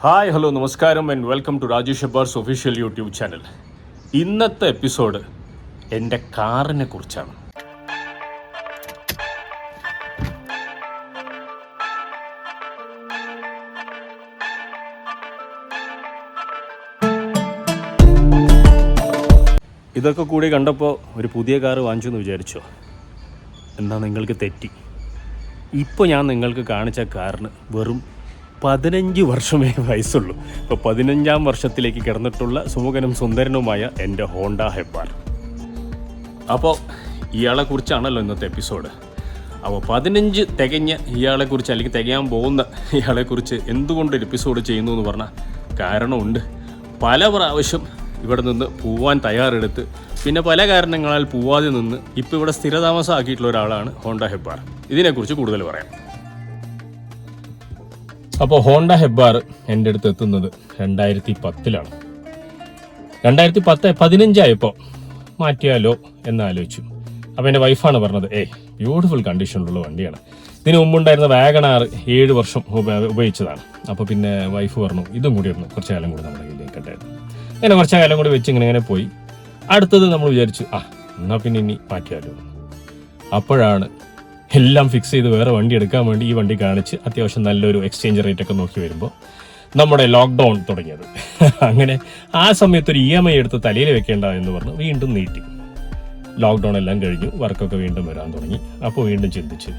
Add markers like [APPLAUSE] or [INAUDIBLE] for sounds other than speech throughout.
Hi hello നമസ്കാരം and welcome to Rajesh Hebbar's official YouTube channel ഇന്നത്തെ episode എന്റെ കാറിനെ കുറിച്ചാണ്. ഇതൊക്കെ കൂടി കണ്ടപ്പോൾ ഒരു പുതിയ കാറ് വാങ്ങിച്ചു എന്ന് വിചാരിച്ചോ? എന്നാൽ നിങ്ങൾക്ക് തെറ്റി? ഇപ്പോൾ ഞാൻ നിങ്ങൾക്ക് കാണിച്ച കാറിന് വെറും പതിനഞ്ച് വർഷമേ വയസ്സുള്ളൂ. ഇപ്പോൾ പതിനഞ്ചാം വർഷത്തിലേക്ക് കിടന്നിട്ടുള്ള സുമുഖനും സുന്ദരനുമായ എന്റെ ഹോണ്ട ഹെപ്പാർ. അപ്പോൾ ഇയാളെക്കുറിച്ചാണല്ലോ ഇന്നത്തെ എപ്പിസോഡ്. അപ്പോൾ പതിനഞ്ച് തികഞ്ഞ ഇയാളെക്കുറിച്ച് അല്ലെങ്കിൽ തികയാൻ പോകുന്ന ഇയാളെക്കുറിച്ച് എന്തുകൊണ്ട് ഒരു എപ്പിസോഡ് ചെയ്യുന്നു എന്ന് പറഞ്ഞാൽ കാരണമുണ്ട്. പല പ്രാവശ്യം ഇവിടെ നിന്ന് പോവാൻ തയ്യാറെടുത്ത് പിന്നെ പല കാരണങ്ങളാൽ പോവാതെ നിന്ന് ഇപ്പോൾ ഇവിടെ സ്ഥിരതാമസമാക്കിയിട്ടുള്ള ഒരാളാണ് ഹോണ്ട ഹെബ്ബാർ ഇതിനെക്കുറിച്ച് കൂടുതൽ പറയാം. അപ്പോൾ ഹോണ്ട ഹെബാർ എന്റെ അടുത്ത് എത്തുന്നത് രണ്ടായിരത്തി പത്തിലാണ് രണ്ടായിരത്തി പത്ത് പതിനഞ്ചായപ്പോൾ മാറ്റിയാലോ എന്ന് ആലോചിച്ചു അപ്പോൾ എന്റെ വൈഫാണ് പറഞ്ഞത് ഏ ബ്യൂട്ടിഫുൾ കണ്ടീഷനിലുള്ള വണ്ടിയാണ്. ഇതിന് മുമ്പുണ്ടായിരുന്ന വാഗണാർ ഏഴ് വർഷം ഉപയോഗിച്ചതാണ്. അപ്പോൾ പിന്നെ വൈഫ് പറഞ്ഞു ഇതും കൂടി ഒന്ന് കുറച്ച് കാലം കൂടി നമ്മുടെ കയ്യിലേക്ക് ഉണ്ടായിരുന്നു അങ്ങനെ കുറച്ച് കാലം കൂടി വെച്ച് ഇങ്ങനെ ഇങ്ങനെ പോയി. അടുത്തത് നമ്മൾ വിചാരിച്ചു ആ എന്നാൽ പിന്നെ ഇനി മാറ്റിയാലോ. അപ്പോഴാണ് എല്ലാം ഫിക്സ് ചെയ്ത് വേറെ വണ്ടി എടുക്കാൻ വേണ്ടി ഈ വണ്ടി കാണിച്ച് അത്യാവശ്യം നല്ലൊരു എക്സ്ചേഞ്ച് റേറ്റ് ഒക്കെ നോക്കി വരുമ്പോൾ നമ്മുടെ ലോക്ക്ഡൗൺ തുടങ്ങിയത്. അങ്ങനെ ആ സമയത്ത് ഒരു ഇ എം ഐ എടുത്ത് തലയിൽ വെക്കേണ്ട എന്ന് പറഞ്ഞ് വീണ്ടും നീട്ടി. ലോക്ക്ഡൗൺ എല്ലാം കഴിഞ്ഞു വർക്കൊക്കെ വീണ്ടും വരാൻ തുടങ്ങി. അപ്പോൾ വീണ്ടും ചിന്തിച്ച്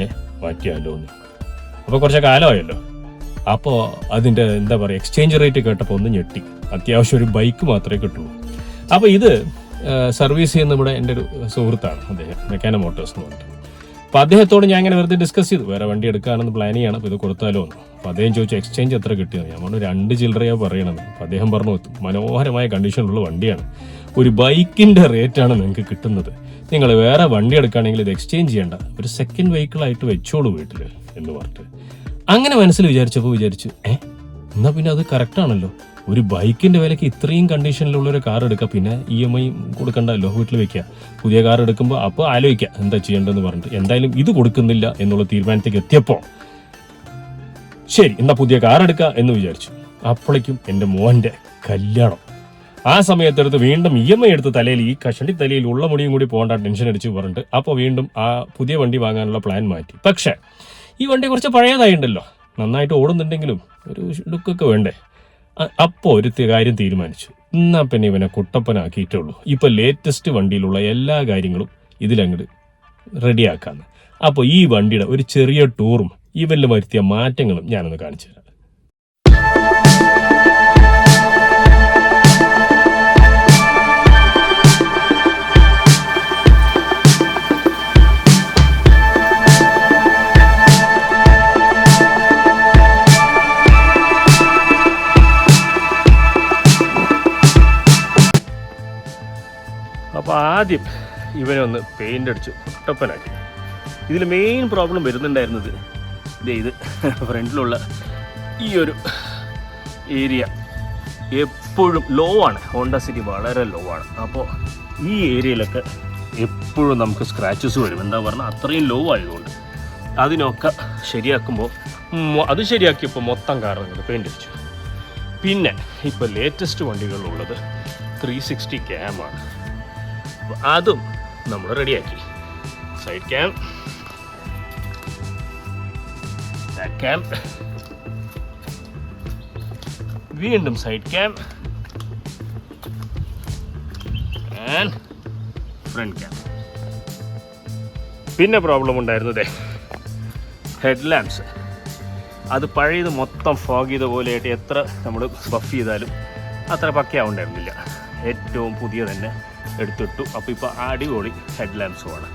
ഏ മാറ്റിയാലോ എന്ന്? അപ്പോൾ കുറച്ച് കാലമായല്ലോ. അപ്പോൾ അതിന്റെ എന്താ പറയുക എക്സ്ചേഞ്ച് റേറ്റ് കേട്ടപ്പോൾ ഒന്ന് ഞെട്ടി. അത്യാവശ്യം ഒരു ബൈക്ക് മാത്രമേ കിട്ടുള്ളൂ. അപ്പോൾ ഇത് സർവീസ് ചെയ്യുന്ന ഇവിടെ എന്റെ ഒരു സുഹൃത്താണ് അദ്ദേഹം മെക്കാനോ മോട്ടോഴ്സ് എന്ന് പറഞ്ഞിട്ട്. അപ്പോൾ അദ്ദേഹത്തോട് ഞാൻ ഇങ്ങനെ വെറുതെ ഡിസ്കസ് ചെയ്തു. വേറെ വണ്ടി എടുക്കാനെന്ന് പ്ലാൻ ചെയ്യണം. അപ്പോൾ ഇത് കൊടുത്താലോ എന്ന്. അപ്പോൾ അദ്ദേഹം ചോദിച്ചു എക്സ്ചേഞ്ച് എത്ര കിട്ടിയത് ഞാൻ പറഞ്ഞു രണ്ട് ചില്ലറയാണ് പറയണത്. അപ്പോൾ അദ്ദേഹം പറഞ്ഞു മനോഹരമായ കണ്ടീഷനിലുള്ള വണ്ടിയാണ്. ഒരു ബൈക്കിന്റെ റേറ്റാണ് നിങ്ങൾക്ക് കിട്ടുന്നത്. നിങ്ങൾ വേറെ വണ്ടി എടുക്കുകയാണെങ്കിൽ ഇത് എക്സ്ചേഞ്ച് ചെയ്യേണ്ട. ഒരു സെക്കൻഡ് വെഹിക്കിളായിട്ട് വെച്ചോളൂ വീട്ടിൽ എന്ന് പറഞ്ഞിട്ട്. അങ്ങനെ മനസ്സിൽ വിചാരിച്ചപ്പോൾ വിചാരിച്ചു ഏ എന്നാ പിന്നെ അത് കറക്റ്റ് ആണല്ലോ. ഒരു ബൈക്കിന്റെ വിലക്ക് ഇത്രയും കണ്ടീഷനിലുള്ള ഒരു കാർ എടുക്കുക പിന്നെ ഇ എം ഐ കൊടുക്കണ്ടല്ലോ വീട്ടിൽ വെക്കുക പുതിയ കാർ എടുക്കുമ്പോൾ അപ്പോൾ ആലോചിക്കുക എന്താ ചെയ്യേണ്ടതെന്ന് പറഞ്ഞിട്ട്. എന്തായാലും ഇത് കൊടുക്കുന്നില്ല എന്നുള്ള തീരുമാനത്തേക്ക് എത്തിയപ്പോൾ ശരി എന്നാ പുതിയ കാർ എടുക്കുക എന്ന് വിചാരിച്ചു. അപ്പോഴേക്കും എന്റെ മോന്റെ കല്യാണം. ആ സമയത്തെടുത്ത് വീണ്ടും ഇ എം ഐ എടുത്ത് തലയിൽ ഈ കഷണ്ടി തലയിൽ ഉള്ള മുടിയും കൂടി പോകേണ്ട ടെൻഷൻ അടിച്ച് പറഞ്ഞിട്ട് അപ്പോൾ വീണ്ടും ആ പുതിയ വണ്ടി വാങ്ങാനുള്ള പ്ലാൻ മാറ്റി. പക്ഷേ ഈ വണ്ടി കുറച്ച് പഴയതായി ഉണ്ടല്ലോ. നന്നായിട്ട് ഓടുന്നുണ്ടെങ്കിലും ഒരു ലുക്കൊക്കെ വേണ്ടേ? അപ്പോൾ ഒരു കാര്യം തീരുമാനിച്ചു. എന്നാ പിന്നെ ഇവനെ കുട്ടപ്പനാക്കിയിട്ടുള്ളൂ ഇപ്പോൾ ലേറ്റസ്റ്റ് വണ്ടിയിലുള്ള എല്ലാ കാര്യങ്ങളും ഇതിലങ്ങോട്ട് റെഡിയാക്കാന്ന് അപ്പോൾ ഈ വണ്ടിയുടെ ഒരു ചെറിയ ടൂറും ഇവനിൽ വരുത്തിയ മാറ്റങ്ങളും ഞാനൊന്ന് കാണിച്ചു തരാം. അപ്പോൾ ആദ്യം ഇവനെ ഒന്ന് പെയിന്റ് അടിച്ച് കുട്ടപ്പനാക്കി ഇതിൽ മെയിൻ പ്രോബ്ലം വരുന്നുണ്ടായിരുന്നത് ദേ ഇത് ഫ്രണ്ടിലുള്ള ഈ ഒരു ഏരിയ എപ്പോഴും ലോ ആണ്. ഹോണ്ട സിറ്റി വളരെ ലോ ആണ്. അപ്പോൾ ഈ ഏരിയയിലൊക്കെ എപ്പോഴും നമുക്ക് സ്ക്രാച്ചസ് വരും. എന്താ പറഞ്ഞാൽ അത്രയും ലോ ആയതുകൊണ്ട്. അതിനൊക്കെ ശരിയാക്കുമ്പോൾ അത് ശരിയാക്കിയപ്പോൾ മൊത്തം കാരണങ്ങൾ പെയിന്റ് അടിച്ചു. പിന്നെ ഇപ്പോൾ ലേറ്റസ്റ്റ് വണ്ടികളിലുള്ളത് ത്രീ സിക്സ്റ്റി ക്യാമാണ് അതും നമ്മൾ റെഡിയാക്കി. സൈഡ് ക്യാം ബാക്ക് വീണ്ടും side cam and front cam പിന്നെ പ്രോബ്ലം ഉണ്ടായിരുന്നത് ഹെഡ് അത് പഴയത് മൊത്തം ഫോഗ് ചെയ്ത പോലെയായിട്ട് എത്ര നമ്മൾ ബഫ് ചെയ്താലും അത്ര പക്കയാവുണ്ടായിരുന്നില്ല ഏറ്റവും പുതിയ തന്നെ. എടുത്തിട്ടു. അപ്പോൾ ഇപ്പോൾ അടിപൊളി ഹെഡ് ലാമ്പ്സുമാണ്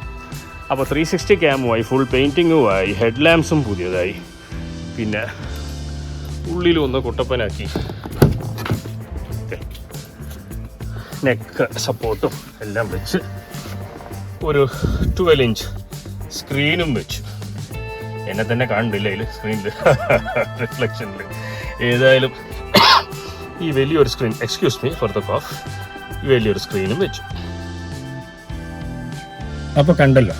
അപ്പോൾ ത്രീ സിക്സ്റ്റി ക്യാമുമായി ഫുൾ പെയിന്റിങ്ങുമായി ഹെഡ് ലാമ്പ്സും പുതിയതായി. പിന്നെ ഉള്ളിലും ഒന്ന് കുട്ടപ്പനാക്കി. നെക്ക് സപ്പോർട്ടും എല്ലാം വെച്ച് ഒരു ട്വൽവ് ഇഞ്ച് സ്ക്രീനും വെച്ചു. എന്നെ തന്നെ കാണുന്നില്ല അതിൽ സ്ക്രീനിൽ റിഫ്ലക്ഷനിൽ ഏതായാലും ഈ വലിയൊരു screen excuse me for the cough വലിയൊരു സ്ക്രീനും വെച്ചു. അപ്പോൾ കണ്ടല്ലോ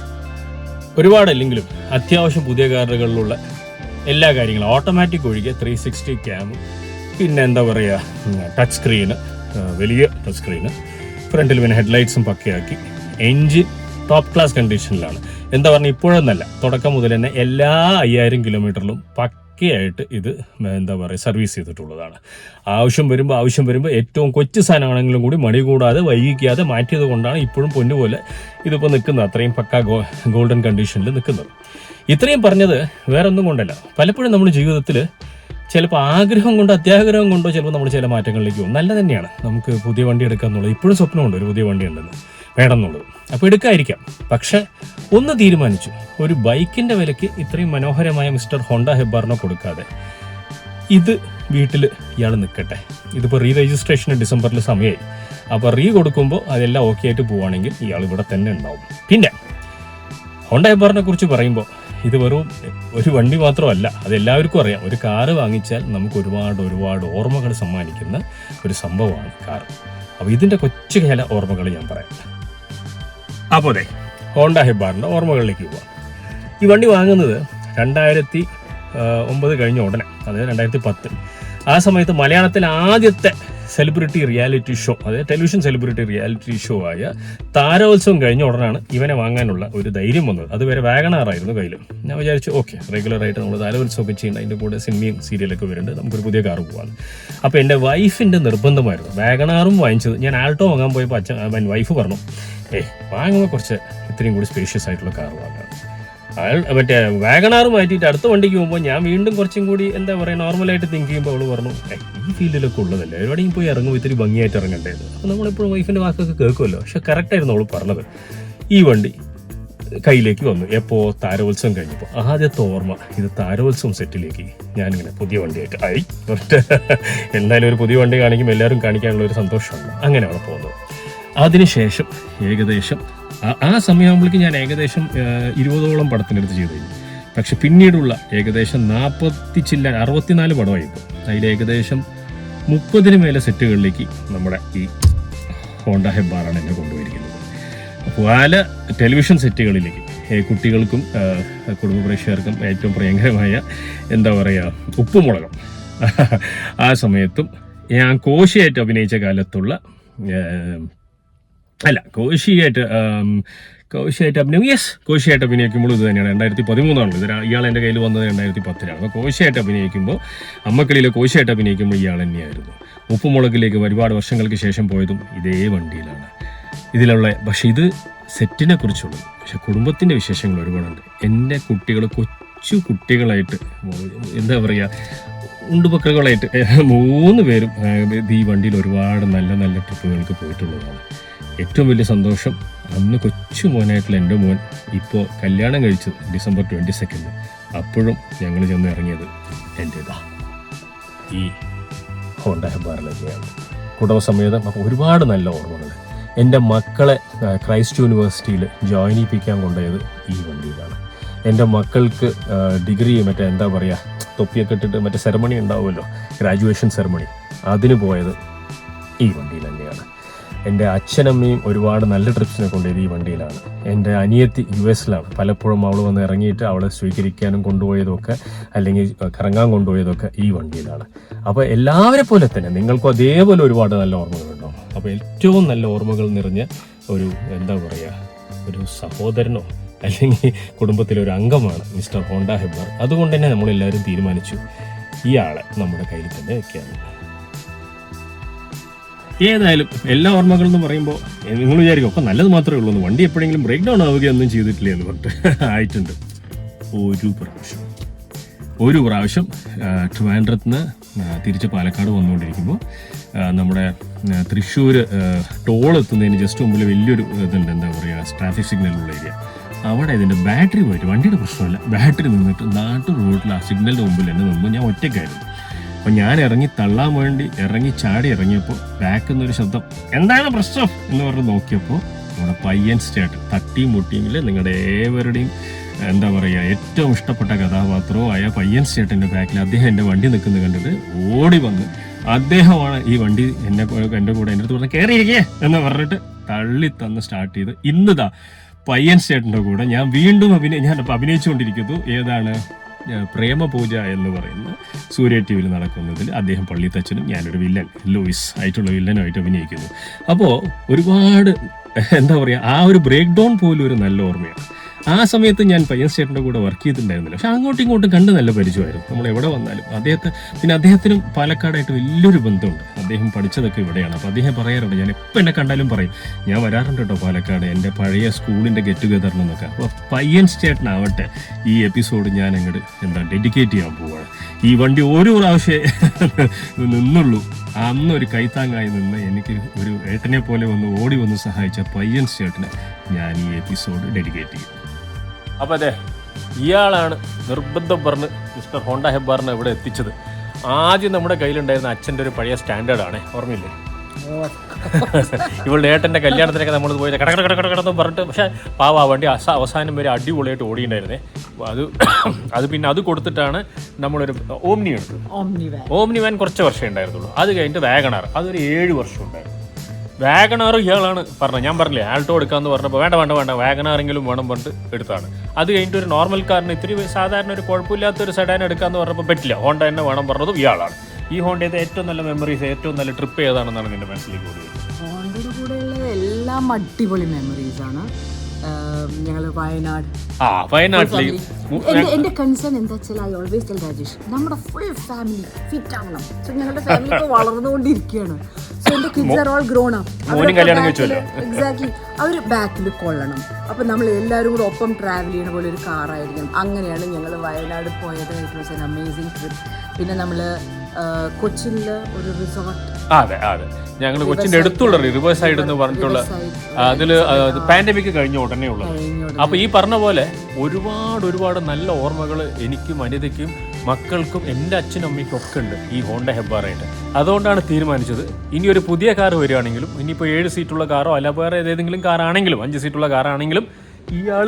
ഒരുപാടല്ലെങ്കിലും അത്യാവശ്യം പുതിയ കാറുകളിലുള്ള എല്ലാ കാര്യങ്ങളും ഓട്ടോമാറ്റിക് ഒഴികെ ത്രീ സിക്സ്റ്റി ക്യാം പിന്നെ എന്താ പറയുക ടച്ച് സ്ക്രീന് വലിയ ടച്ച് സ്ക്രീന് ഫ്രണ്ടിൽ പിന്നെ ഹെഡ്ലൈറ്റ്സും പക്കയാക്കി. എൻജിൻ ടോപ്പ് ക്ലാസ് കണ്ടീഷനിലാണ് എന്താ പറഞ്ഞാൽ ഇപ്പോഴൊന്നല്ല തുടക്കം മുതൽ തന്നെ എല്ലാ അയ്യായിരം കിലോമീറ്ററിലും പക്കയായിട്ട് ഇത് എന്താ പറയുക സർവീസ് ചെയ്തിട്ടുള്ളതാണ്. ആവശ്യം വരുമ്പോൾ ആവശ്യം വരുമ്പോൾ ഏറ്റവും കൊച്ചു സാധനമാണെങ്കിലും കൂടി മണി കൂടാതെ വൈകിക്കാതെ മാറ്റിയത് കൊണ്ടാണ് ഇപ്പോഴും പൊന്നുപോലെ ഇതിപ്പോൾ നിൽക്കുന്നത്. അത്രയും പക്ക ഗോൾഡൻ കണ്ടീഷനിൽ നിൽക്കുന്നത്. ഇത്രയും പറഞ്ഞത് വേറെ ഒന്നും കൊണ്ടല്ല. പലപ്പോഴും നമ്മുടെ ജീവിതത്തിൽ ചിലപ്പോൾ ആഗ്രഹം കൊണ്ടോ അത്യാഗ്രഹം കൊണ്ടോ ചിലപ്പോൾ നമ്മൾ ചില മാറ്റങ്ങളിലേക്ക് പോകും. നല്ല തന്നെയാണ്. നമുക്ക് പുതിയ വണ്ടി എടുക്കുക എന്നുള്ളത് ഇപ്പോഴും സ്വപ്നമുണ്ട് ഒരു പുതിയ വണ്ടി ഉണ്ടെന്ന്. വേണം എന്നുള്ളത് അപ്പോൾ എടുക്കാതിരിക്കാം. പക്ഷെ ഒന്ന് തീരുമാനിച്ചു. ഒരു ബൈക്കിന്റെ വിലയ്ക്ക് ഇത്രയും മനോഹരമായ മിസ്റ്റർ ഹോണ്ട ഹെബാറിനെ കൊടുക്കാതെ ഇത് വീട്ടിൽ ഇയാൾ നിൽക്കട്ടെ. ഇതിപ്പോൾ റീ രജിസ്ട്രേഷന് ഡിസംബറിൽ സമയമായി അപ്പോൾ റീ കൊടുക്കുമ്പോൾ അതെല്ലാം ഓക്കെ ആയിട്ട് പോവുകയാണെങ്കിൽ ഇയാൾ ഇവിടെ തന്നെ ഉണ്ടാവും. പിന്നെ ഹോണ്ട ഹെബാറിനെ കുറിച്ച് പറയുമ്പോൾ ഇത് വെറും ഒരു വണ്ടി മാത്രമല്ല അതെല്ലാവർക്കും അറിയാം. ഒരു കാറ് വാങ്ങിച്ചാൽ നമുക്ക് ഒരുപാട് ഒരുപാട് ഓർമ്മകൾ സമ്മാനിക്കുന്ന ഒരു സംഭവമാണ് കാർ. അപ്പോൾ ഇതിന്റെ കൊച്ചു ചില ഓർമ്മകൾ ഞാൻ പറയാം. അപ്പോൾ അതെ ഹോണ്ട ഹെബാറിന്റെ ഓർമ്മകളിലേക്ക് പോവാം. ഈ വണ്ടി വാങ്ങുന്നത് രണ്ടായിരത്തി ഒമ്പത് കഴിഞ്ഞ ഉടനെ അതായത് രണ്ടായിരത്തി പത്ത്. ആ സമയത്ത് മലയാളത്തിൽ ആദ്യത്തെ സെലിബ്രിറ്റി റിയാലിറ്റി ഷോ അതായത് ടെലിവിഷൻ സെലിബ്രിറ്റി റിയാലിറ്റി ഷോ ആയ താരോത്സവം കഴിഞ്ഞ ഉടനാണ് ഇവനെ വാങ്ങാനുള്ള ഒരു ധൈര്യം വന്നത്. അതുവരെ വാഗണാറായിരുന്നു കയ്യിൽ ഞാൻ വിചാരിച്ചു ഓക്കെ റെഗുലറായിട്ട് നമ്മൾ താരോത്സവം ഒക്കെ ചെയ്യുന്നുണ്ട് അതിന്റെ കൂടെ സിനിമയും സീരിയലൊക്കെ വരുന്നുണ്ട്. നമുക്കൊരു പുതിയ കാർ പോകാം അപ്പോൾ എന്റെ വൈഫിന്റെ നിർബന്ധമായിരുന്നു. വാഗണാറും വാങ്ങിച്ചത്. ഞാൻ ആൾട്ടോ വാങ്ങാൻ പോയപ്പോൾ അച്ഛൻ വൈഫ് പറഞ്ഞു ഏയ് വാങ്ങുമ്പോൾ കുറച്ച് ഇത്രയും കൂടി സ്പേഷ്യസ് ആയിട്ടുള്ള കാർ വാങ്ങാം അയാൾ മറ്റേ വാഗണാർ മാറ്റിയിട്ട് അടുത്ത വണ്ടിക്ക് പോകുമ്പോൾ ഞാൻ വീണ്ടും കുറച്ചും കൂടി എന്താ പറയുക നോർമലായിട്ട് തിങ്ക് ചെയ്യുമ്പോൾ അവൾ പറഞ്ഞു ഈ ഫീൽഡിലൊക്കെ ഉള്ളതല്ലേ? എവിടെയും പോയി ഇറങ്ങുമ്പോൾ ഇത്തിരി ഭംഗിയായിട്ട് ഇറങ്ങണ്ടേത് അപ്പോൾ നമ്മളെപ്പോഴും വൈഫിന്റെ വാക്കൊക്കെ കേൾക്കുമല്ലോ പക്ഷെ കറക്റ്റായിരുന്നു അവൾ പറഞ്ഞത്. ഈ വണ്ടി കയ്യിലേക്ക് വന്നു. എപ്പോൾ താരോത്സവം കഴിഞ്ഞപ്പോൾ ആദ്യത്തെ ഓർമ്മ ഇത് താരോത്സവം സെറ്റിലേക്ക് ഞാനിങ്ങനെ പുതിയ വണ്ടിയായിട്ട് ആയി എന്തായാലും ഒരു പുതിയ വണ്ടി കാണിക്കുമ്പോൾ എല്ലാവരും കാണിക്കാനുള്ള ഒരു സന്തോഷമാണ് അങ്ങനെ അവിടെ പോകുന്നത് അതിനുശേഷം ഏകദേശം ആ- സമയമാകുമ്പോഴേക്കും ഞാൻ ഏകദേശം ഇരുപതോളം പടത്തിനടുത്ത് ചെയ്തു കഴിഞ്ഞു പക്ഷെ പിന്നീടുള്ള ഏകദേശം നാൽപ്പത്തി ചില്ല അറുപത്തിനാല് പടമായി അതിൽ ഏകദേശം മുപ്പതിന് മേലെ സെറ്റുകളിലേക്ക് നമ്മുടെ ഈ ഹോണ്ട ഹെബാറാണ് എന്നെ കൊണ്ടുപോയിരിക്കുന്നത്. പല ടെലിവിഷൻ സെറ്റുകളിലേക്ക് കുട്ടികൾക്കും കുടുംബ പ്രേക്ഷകർക്കും ഏറ്റവും പ്രിയങ്കരമായ എന്താ പറയുക ഉപ്പുമുളകം. ആ സമയത്തും ഞാൻ കോശിയായിട്ട് അഭിനയിച്ച കാലത്തുള്ള അല്ല കോശിയായിട്ട് കോശിയായിട്ട് അഭിനയം യെസ് കോശിയായിട്ട് അഭിനയിക്കുമ്പോൾ ഇത് തന്നെയാണ്. രണ്ടായിരത്തി പതിമൂന്നാണല്ലോ ഇത് ഇയാൾ എന്റെ കയ്യിൽ വന്നത് രണ്ടായിരത്തി പത്തിലാണ് അപ്പോൾ കോശിയായിട്ട് അഭിനയിക്കുമ്പോൾ അമ്മക്കളിയിലെ കോശിയായിട്ട് അഭിനയിക്കുമ്പോൾ ഇയാൾ തന്നെയായിരുന്നു. ഉപ്പുമുളകിലേക്ക് ഒരുപാട് വർഷങ്ങൾക്ക് ശേഷം പോയതും ഇതേ വണ്ടിയിലാണ്. ഇതിലുള്ള പക്ഷേ ഇത് സെറ്റിനെ കുറിച്ചുള്ളത് പക്ഷെ കുടുംബത്തിന്റെ വിശേഷങ്ങൾ ഒരുപാടുണ്ട്. എന്റെ കുട്ടികൾ കൊച്ചു കുട്ടികളായിട്ട് എന്താ പറയുക ഉണ്ടുപക്കളായിട്ട് മൂന്ന് പേരും ഈ വണ്ടിയിൽ ഒരുപാട് നല്ല നല്ല ട്രിപ്പുകൾക്ക് പോയിട്ടുള്ളതാണ്. ഏറ്റവും വലിയ സന്തോഷം അന്ന് കൊച്ചു മോനായിട്ടുള്ള എന്റെ മോൻ ഇപ്പോൾ കല്യാണം കഴിച്ചത് ഡിസംബർ ട്വന്റി സെക്കൻഡ്. അപ്പോഴും ഞങ്ങൾ ചെന്ന് ഇറങ്ങിയത് എന്റേതാ. ഈ ഹോണ്ട ഹെബാറിലേക്കാണ്. കുടുംബസമേതം അപ്പോൾ ഒരുപാട് നല്ല ഓർമ്മകൾ. എന്റെ മക്കളെ ക്രൈസ്റ്റ് യൂണിവേഴ്സിറ്റിയിൽ ജോയിൻ ചെയ്യിപ്പിക്കാൻ കൊണ്ടുപോയത് ഈ വണ്ടിയിലാണ്. എന്റെ മക്കൾക്ക് ഡിഗ്രി മറ്റേ എന്താ പറയുക തൊപ്പിയൊക്കെ ഇട്ടിട്ട് മറ്റേ സെറമണി ഉണ്ടാവുമല്ലോ ഗ്രാജുവേഷൻ സെറമണി അതിന് പോയത് ഈ വണ്ടിയിൽ തന്നെയാണ്. എന്റെ അച്ഛനമ്മയും ഒരുപാട് നല്ല ട്രിപ്സിനെ കൊണ്ടുപോയത് ഈ വണ്ടിയിലാണ്. എന്റെ അനിയത്തി യു എസിലാണ് പലപ്പോഴും അവൾ വന്ന് ഇറങ്ങിയിട്ട് അവളെ സ്വീകരിക്കാനും കൊണ്ടുപോയതൊക്കെ അല്ലെങ്കിൽ കറങ്ങാൻ കൊണ്ടുപോയതൊക്കെ ഈ വണ്ടിയിലാണ്. അപ്പോൾ എല്ലാവരെ പോലെ തന്നെ നിങ്ങൾക്കും അതേപോലെ ഒരുപാട് നല്ല ഓർമ്മകളുണ്ടോ? അപ്പോൾ ഏറ്റവും നല്ല ഓർമ്മകൾ നിറഞ്ഞ ഒരു എന്താ പറയുക ഒരു സഹോദരനോ അല്ലെങ്കിൽ കുടുംബത്തിലെ ഒരു അംഗമാണ് മിസ്റ്റർ ഹോണ്ട ഹെബ്ബർ. അതുകൊണ്ട് തന്നെ നമ്മളെല്ലാവരും തീരുമാനിച്ചു ഇയാളെ നമ്മുടെ കയ്യിൽ തന്നെ വെക്കാമെന്ന് ഏതായാലും എല്ലാ ഓർമ്മകളും എന്ന് പറയുമ്പോൾ നിങ്ങൾ വിചാരിക്കും ഒക്കെ നല്ലത് മാത്രമേ ഉള്ളൂ വണ്ടി എപ്പോഴെങ്കിലും ബ്രേക്ക് ഡൗൺ ആവുകയൊന്നും ചെയ്തിട്ടില്ല എന്ന് പറഞ്ഞിട്ട് [LAUGHS] ആയിട്ടുണ്ട്. ഒരു പ്രാവശ്യം. ഒരു പ്രാവശ്യം ട്രിവാൻഡ്രത്തിന് ട്രിവാൻഡ്രത്ത് നിന്ന് തിരിച്ച് പാലക്കാട് വന്നുകൊണ്ടിരിക്കുമ്പോൾ നമ്മുടെ തൃശ്ശൂർ ടോൾ എത്തുന്നതിന് ജസ്റ്റ് മുമ്പിൽ വലിയൊരു ഇതുണ്ട്. എന്താ പറയുക ട്രാഫിക് സിഗ്നലുള്ള ഏരിയ അവിടെ ഇതിന്റെ ബാറ്ററി പോയിട്ട് വണ്ടിയുടെ പ്രശ്നമല്ല ബാറ്ററി നിന്നിട്ട് നാട്ടു റോഡിൽ ആ സിഗ്നലിന്റെ മുമ്പിൽ തന്നെ നിന്നു ഞാൻ ഒറ്റയ്ക്കായിരുന്നു. അപ്പം ഞാൻ ഇറങ്ങി തള്ളാൻ വേണ്ടി ഇറങ്ങി ചാടി ഇറങ്ങിയപ്പോൾ ബാക്ക് എന്നൊരു ശബ്ദം എന്താണ് പ്രശ്നം? എന്ന് പറഞ്ഞ് നോക്കിയപ്പോൾ നമ്മുടെ പയ്യൻ സ്റ്റേട്ട് തട്ടിയും മുട്ടിയും നിങ്ങളുടെ ഏവരുടെയും എന്താ പറയുക ഏറ്റവും ഇഷ്ടപ്പെട്ട കഥാപാത്രവും ആയ പയ്യൻ സ്റ്റേട്ടിന്റെ ബാക്കിൽ അദ്ദേഹം എന്റെ വണ്ടി നിൽക്കുന്നത് കണ്ടിട്ട് ഓടി വന്ന് അദ്ദേഹമാണ് ഈ വണ്ടി എന്നെ എന്റെ കൂടെ എന്റെ അടുത്ത് പറഞ്ഞ് കയറിയിരിക്കേ എന്ന് പറഞ്ഞിട്ട് തള്ളി തന്ന് സ്റ്റാർട്ട് ചെയ്ത് ഇന്നിതാ പയ്യൻ സ്റ്റേറ്റിന്റെ കൂടെ ഞാൻ വീണ്ടും അഭിനയ ഞാൻ അഭിനയിച്ചുകൊണ്ടിരിക്കുന്നു. ഏതാണ്? പ്രേമപൂജ എന്ന് പറയുന്ന സൂര്യ ടി വിയിൽ നടക്കുന്നതിൽ അദ്ദേഹം പള്ളിത്തച്ഛനും ഞാനൊരു വില്ലൻ ലൂയിസ് ആയിട്ടുള്ള വില്ലനുമായിട്ട് അഭിനയിക്കുന്നു. അപ്പോൾ ഒരുപാട് എന്താ പറയുക ആ ഒരു ബ്രേക്ക് ഡൗൺ പോലും ഒരു നല്ല ഓർമ്മയാണ്. ആ സമയത്ത് ഞാൻ പയ്യൻ സ്റ്റേറ്റിന്റെ കൂടെ വർക്ക് ചെയ്തിട്ടുണ്ടായിരുന്നില്ല. പക്ഷെ അങ്ങോട്ടും ഇങ്ങോട്ടും കണ്ട് നല്ല പരിചയമായിരുന്നു. നമ്മൾ എവിടെ വന്നാലും അദ്ദേഹത്തെ പിന്നെ അദ്ദേഹത്തിനും പാലക്കാടായിട്ട് വലിയൊരു ബന്ധമുണ്ട്. അദ്ദേഹം പഠിച്ചതൊക്കെ ഇവിടെയാണ്. അപ്പോൾ അദ്ദേഹം പറയാറുണ്ട് ഞാൻ എപ്പോൾ എന്നെ കണ്ടാലും പറയും ഞാൻ വരാറുണ്ട് കേട്ടോ പാലക്കാട്. എന്റെ പഴയ സ്കൂളിന്റെ ഗെറ്റ് ടുഗദറിനൊക്കെ അപ്പോൾ പയ്യൻ സ്റ്റേറ്റിനാവട്ടെ ഈ എപ്പിസോഡ് ഞാൻ അങ്ങോട്ട് എന്താ ഡെഡിക്കേറ്റ് ചെയ്യാൻ പോവുകയാണ് ഈ വണ്ടി ഒരു പ്രാവശ്യം [LAUGHS] നിന്നുള്ളൂ. അന്ന് ഒരു കൈത്താങ്ങായി നിന്ന് എനിക്ക് ഒരു ഏട്ടനെ പോലെ വന്ന് ഓടി വന്ന് സഹായിച്ച പയ്യൻ സ്റ്റേറ്റിന് ഞാൻ ഈ എപ്പിസോഡ് ഡെഡിക്കേറ്റ് ചെയ്യും. അപ്പോൾ അതെ ഇയാളാണ് നിർബന്ധം പറഞ്ഞ് മിസ്റ്റർ ഹോണ്ട ഹെബ്ബാറിനെ ഇവിടെ എത്തിച്ചത്. ആദ്യം നമ്മുടെ കയ്യിലുണ്ടായിരുന്ന അച്ഛന്റെ ഒരു പഴയ സ്റ്റാൻഡേർഡാണ് ഓർമ്മയില്ലേ? ഇവളുടെ ഏട്ടന്റെ കല്യാണത്തിനൊക്കെ നമ്മൾ പോയി കട കട കട കടന്നു പറഞ്ഞിട്ട്. പക്ഷേ പാവ വണ്ടി അസ അവസാനം വരെ അടിപൊളിയായിട്ട് ഓടിയിട്ടുണ്ടായിരുന്നേ. അത് അത് പിന്നെ അത് കൊടുത്തിട്ടാണ് നമ്മളൊരു ഓംനി എടുത്തത്. ഓംനി വാൻ കുറച്ച് വർഷമേ ഉണ്ടായിരുന്നുള്ളൂ. അത് കഴിഞ്ഞിട്ട് വാഗണാർ. അതൊരു ഏഴ് വർഷം ഉണ്ടായിരുന്നു. വാഗണാർ ഇയാളാണ് പറഞ്ഞത് ഞാൻ പറഞ്ഞില്ലേ ആൾട്ടോ എടുക്കാന്ന് പറഞ്ഞപ്പോൾ വേണ്ട വേണ്ട വേണ്ട വാഗണാറെങ്കിലും വേണം പറഞ്ഞിട്ട് എടുത്താണ്. അത് കഴിഞ്ഞിട്ട് ഒരു നോർമൽ കാറിന് ഇത്തിരി സാധാരണ ഒരു കുഴപ്പമില്ലാത്ത ഒരു സെഡാൻ എടുക്കാന്ന് പറഞ്ഞപ്പോൾ പറ്റില്ല. ഹോണ്ട തന്നെ വേണം പറഞ്ഞതും ഇയാളാണ്. ഈ ഹോണ്ടയുടെ ഏറ്റവും നല്ല മെമ്മറീസ് ഏറ്റവും നല്ല ട്രിപ്പ് ഏതാണെന്നാണ് നിന്റെ മനസ്സിലേക്ക് ഓടിയത് ഹോണ്ടയുടെ കൂടെയുള്ള എല്ലാം അടിപൊളി മെമ്മറീസ് ആണ്. ഞങ്ങൾ വയനാട്. ആ വയനാട്ടിലേക്ക് എന്റെ എന്റെ കൺസേൺ എന്താ വെച്ചാൽ ഐ ഓൾവേസ് ടെൽ രാജേഷ് നമ്മുടെ ഫുൾ ഫാമിലി ഫിറ്റ് ആവണം. സോ ഞങ്ങളുടെ ഫാമിലി ഇപ്പോൾ വളർന്നുകൊണ്ടിരിക്കുകയാണ്. So kids are all grown. Exactly അവർ ബാക്കിൽ കൊള്ളണം. അപ്പൊ നമ്മൾ എല്ലാവരും കൂടെ ഒപ്പം ട്രാവൽ ചെയ്യുന്ന പോലെ ഒരു കാറായിരിക്കും അങ്ങനെയാണ് ഞങ്ങൾ വയനാട് പോയത്. It was an amazing trip പിന്നെ നമ്മൾ കൊച്ചിനിൽ ഒരു റിസോർട്ട് അതെ അതെ. ഞങ്ങൾ കൊച്ചിന്റെ അടുത്തുള്ള റിവർ സൈഡ് എന്ന് പറഞ്ഞിട്ടുള്ള അതിൽ പാൻഡമിക് കഴിഞ്ഞ ഉടനെ ഉള്ളത്. അപ്പോൾ അപ്പൊ ഈ പറഞ്ഞ പോലെ ഒരുപാട് ഒരുപാട് നല്ല ഓർമ്മകൾ എനിക്കും അനിതയ്ക്കും മക്കൾക്കും എന്റെ അച്ഛനും അമ്മയ്ക്കും ഒക്കെ ഉണ്ട് ഈ ഹോണ്ട ഹെബ്ബാറായിട്ട്. അതുകൊണ്ടാണ് തീരുമാനിച്ചത്. ഇനി ഒരു പുതിയ കാർ വരികയാണെങ്കിലും ഇനിയിപ്പോൾ ഏഴ് സീറ്റുള്ള കാറോ അല്ല വേറെ ഏതെങ്കിലും കാറാണെങ്കിലും അഞ്ച് സീറ്റുള്ള കാറാണെങ്കിലും ഇയാൾ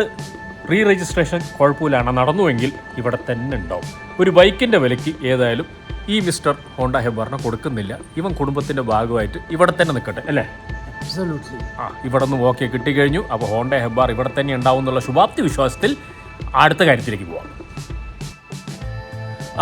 റീ രജിസ്ട്രേഷൻ കുഴപ്പമില്ലാണ് നടന്നുവെങ്കിൽ ഇവിടെ തന്നെ ഉണ്ടാവും. ഒരു ബൈക്കിന്റെ വിലയ്ക്ക് ഏതായാലും ഈ മിസ്റ്റർ ഹോണ്ട ഹെബ്ബാറിനെ കൊടുക്കുന്നില്ല. ഇവൻ കുടുംബത്തിന്റെ ഭാഗമായിട്ട് ഇവിടെ തന്നെ നിൽക്കട്ടെ അല്ലേ? ആ ഇവിടെ നിന്ന് ഓക്കെ കിട്ടിക്കഴിഞ്ഞു. അപ്പോൾ ഹോണ്ട ഹെബാർ ഇവിടെ തന്നെ ഉണ്ടാവും എന്നുള്ള ശുഭാപ്തി വിശ്വാസത്തിൽ അടുത്ത കാര്യത്തിലേക്ക് പോവാം.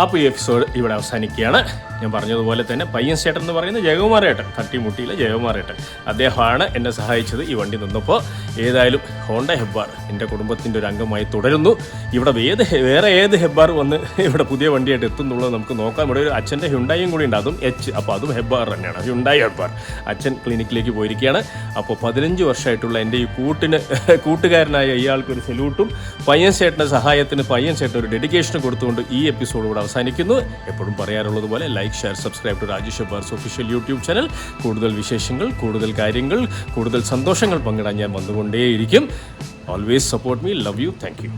അപ്പോൾ ഈ എപ്പിസോഡ് ഇവിടെ അവസാനിക്കുകയാണ്. ഞാൻ പറഞ്ഞതുപോലെ തന്നെ പയ്യൻ ചേട്ടൻ എന്ന് പറയുന്നത് ജയകുമാരേട്ടൻ തട്ടിമുട്ടിയിലെ ജയകുമാരേട്ടൻ. അദ്ദേഹമാണ് എന്നെ സഹായിച്ചത് ഈ വണ്ടി നിന്നപ്പോൾ ഏതായാലും ഹോണ്ട ഹെബ്ബാർ എന്റെ കുടുംബത്തിന്റെ ഒരു അംഗമായി തുടരുന്നു. ഇവിടെ ഏത് വേറെ ഏത് ഹെബ്ബാർ വന്ന് ഇവിടെ പുതിയ വണ്ടിയായിട്ട് എത്തുന്നുള്ളത് നമുക്ക് നോക്കാം. ഇവിടെ ഒരു അച്ഛന്റെ ഹ്യുണ്ടായും കൂടി ഉണ്ട്. അതും എച്ച് അപ്പോൾ അതും ഹെബ്ബാർ തന്നെയാണ്. ഹ്യുണ്ടായി ഹെബ്ബാർ. അച്ഛൻ ക്ലിനിക്കിലേക്ക് പോയിരിക്കുകയാണ്. അപ്പോൾ പതിനഞ്ച് വർഷമായിട്ടുള്ള എന്റെ ഈ കൂട്ടിന് കൂട്ടുകാരനായ ഇയാൾക്ക് ഒരു സല്യൂട്ടും പയ്യൻ ചേട്ടന്റെ സഹായത്തിന് പയ്യൻ ചേട്ടൻ ഒരു ഡെഡിക്കേഷൻ കൊടുത്തുകൊണ്ട് ഈ എപ്പിസോഡ് ഇവിടെ അവസാനിക്കുന്നു. എപ്പോഴും പറയാറുള്ളത് പോലെ like share subscribe to Rajesh Hebbar's official YouTube channel കൂടുതൽ വിശേഷങ്ങൾ കൂടുതൽ കാര്യങ്ങൾ കൂടുതൽ സന്തോഷങ്ങൾ പങ്കിടാൻ ഞാൻ വന്നുകൊണ്ടേയിരിക്കും always support me love you thank you